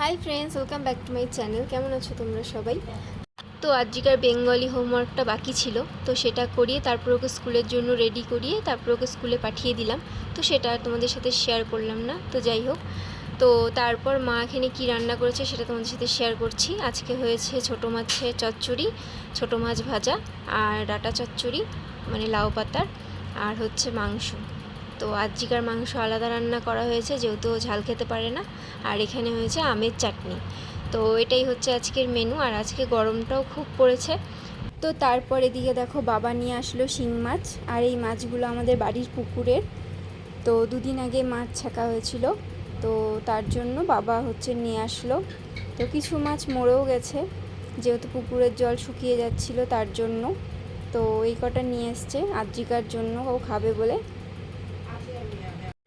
Hi friends welcome back to my channel কেমন আছো তোমরা সবাই? তো আজকের বেঙ্গলি হোমওয়ার্কটা বাকি ছিল, তো সেটা করিয়ে তারপর ওকে স্কুলের জন্য রেডি করিয়ে তারপর ওকে স্কুলে পাঠিয়ে দিলাম। তো সেটা তোমাদের সাথে শেয়ার করলাম না, তো যাই হোক। তো তারপর মা এখানে কী রান্না করেছে সেটা তোমাদের সাথে শেয়ার করছি। আজকে হয়েছে ছোটো মাছের চচ্চড়ি, ছোটো মাছ ভাজা আর ডাটা চচ্চড়ি মানে লাউ পাতার, আর হচ্ছে মাংস। তো আজকের মাংস আলাদা রান্না করা হয়েছে, যেহেতু ঝাল খেতে পারে না। আর এখানে হয়েছে আমের চাটনি। তো এটাই হচ্ছে আজকের মেনু আর আজকে গরমটাও খুব পড়েছে। তো তারপর এদিকে দেখো বাবা নিয়ে আসলো শিং মাছ, আর এই মাছগুলো আমাদের বাড়ির পুকুরের। তো দুদিন আগে মাছ ছাকা হয়েছিল, তো তার জন্য বাবা হচ্ছে নিয়ে আসলো। তো কিছু মাছ মরেও গেছে, যেহেতু পুকুরের জল শুকিয়ে যাচ্ছিল তার জন্য। তো এই কটা নিয়ে এসছে আদ্রিকার জন্য ও খাবে বলে।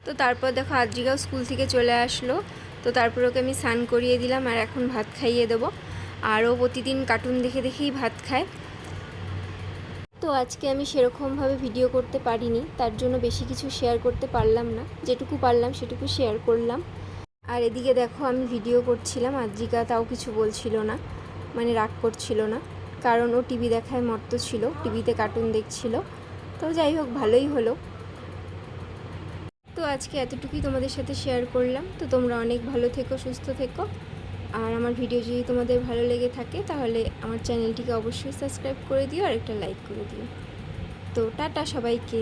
তো তারপর দেখো আদ্রিকাও স্কুল থেকে চলে আসলো। তো তারপর ওকে আমি স্নান করিয়ে দিলাম আর এখন ভাত খাইয়ে দেবো। আর ও প্রতিদিন কার্টুন দেখে দেখেই ভাত খায়। তো আজকে আমি সেরকমভাবে ভিডিও করতে পারিনি, তার জন্য বেশি কিছু শেয়ার করতে পারলাম না। যেটুকু পারলাম সেটুকু শেয়ার করলাম। আর এদিকে দেখো আমি ভিডিও করছিলাম, আদ্রিকা তাও কিছু বলছিল না মানে রাগ করছিল না। কারণ ও টিভি দেখায় মত্ত ছিল টিভিতে কার্টুন দেখছিল। তো যাই হোক, ভালোই হলো। তো আজকে এতটুকুই তোমাদের সাথে শেয়ার করলাম। তো তোমরা অনেক ভালো থেকো, সুস্থ থেকো। আর আমার ভিডিও যদি তোমাদের ভালো লেগে থাকে, তাহলে আমার চ্যানেলটিকে অবশ্যই সাবস্ক্রাইব করে দিও আর একটা লাইক করে দিও। তো টাটা সবাইকে।